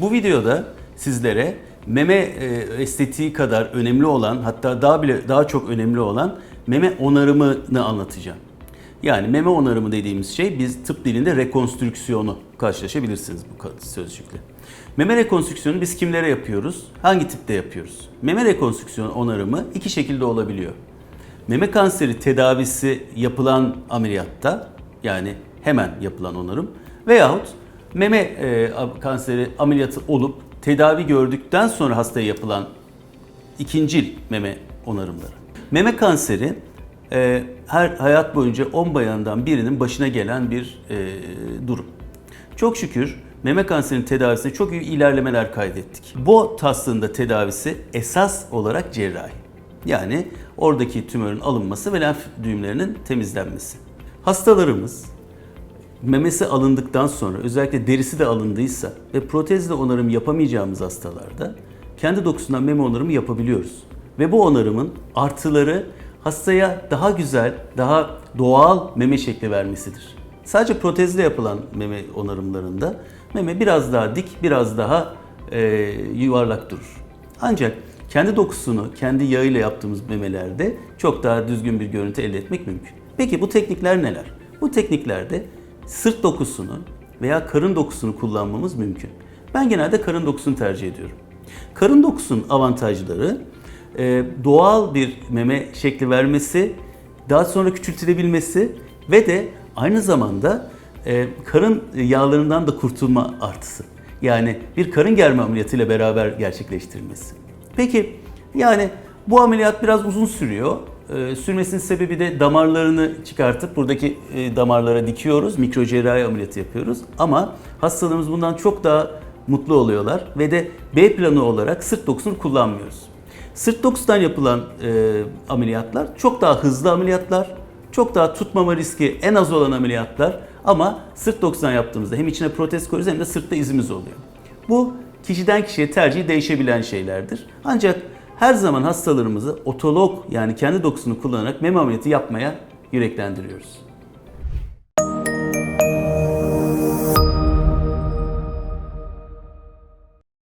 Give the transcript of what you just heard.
Bu videoda sizlere meme e, estetiği kadar önemli olan hatta daha bile daha çok önemli olan meme onarımını anlatacağım. Yani meme onarımı dediğimiz şey biz tıp dilinde rekonstrüksiyonu karşılaşabilirsiniz bu sözcükle. Meme rekonstrüksiyonu biz kimlere yapıyoruz? Hangi tipte yapıyoruz? Meme rekonstrüksiyonu onarımı iki şekilde olabiliyor. Meme kanseri tedavisi yapılan ameliyatta yani hemen yapılan onarım veyahut meme e, kanseri ameliyatı olup tedavi gördükten sonra hastaya yapılan ikincil meme onarımları. Meme kanseri e, her hayat boyunca 10 bayandan birinin başına gelen bir e, durum. Çok şükür meme kanserinin tedavisinde çok iyi ilerlemeler kaydettik. Bu hastalığın da tedavisi esas olarak cerrahi. Yani oradaki tümörün alınması ve lenf düğümlerinin temizlenmesi. Hastalarımız memesi alındıktan sonra özellikle derisi de alındıysa ve protezle onarım yapamayacağımız hastalarda kendi dokusundan meme onarımı yapabiliyoruz. Ve bu onarımın artıları hastaya daha güzel, daha doğal meme şekli vermesidir. Sadece protezle yapılan meme onarımlarında meme biraz daha dik, biraz daha e, yuvarlak durur. Ancak kendi dokusunu, kendi yağıyla yaptığımız memelerde çok daha düzgün bir görüntü elde etmek mümkün. Peki bu teknikler neler? Bu tekniklerde sırt dokusunu veya karın dokusunu kullanmamız mümkün. Ben genelde karın dokusunu tercih ediyorum. Karın dokusunun avantajları e, doğal bir meme şekli vermesi, daha sonra küçültülebilmesi ve de aynı zamanda e, karın yağlarından da kurtulma artısı. Yani bir karın germe ameliyatıyla beraber gerçekleştirilmesi. Peki yani bu ameliyat biraz uzun sürüyor. Ee, sürmesinin sebebi de damarlarını çıkartıp buradaki e, damarlara dikiyoruz. Mikro cerrahi ameliyatı yapıyoruz. Ama hastalarımız bundan çok daha mutlu oluyorlar ve de B planı olarak sırt dokusunu kullanmıyoruz. Sırt dokusundan yapılan e, ameliyatlar çok daha hızlı ameliyatlar, çok daha tutmama riski en az olan ameliyatlar ama sırt dokusundan yaptığımızda hem içine protez koyuyoruz hem de sırtta izimiz oluyor. Bu kişiden kişiye tercih değişebilen şeylerdir. Ancak her zaman hastalarımızı otolog yani kendi dokusunu kullanarak meme ameliyatı yapmaya yüreklendiriyoruz.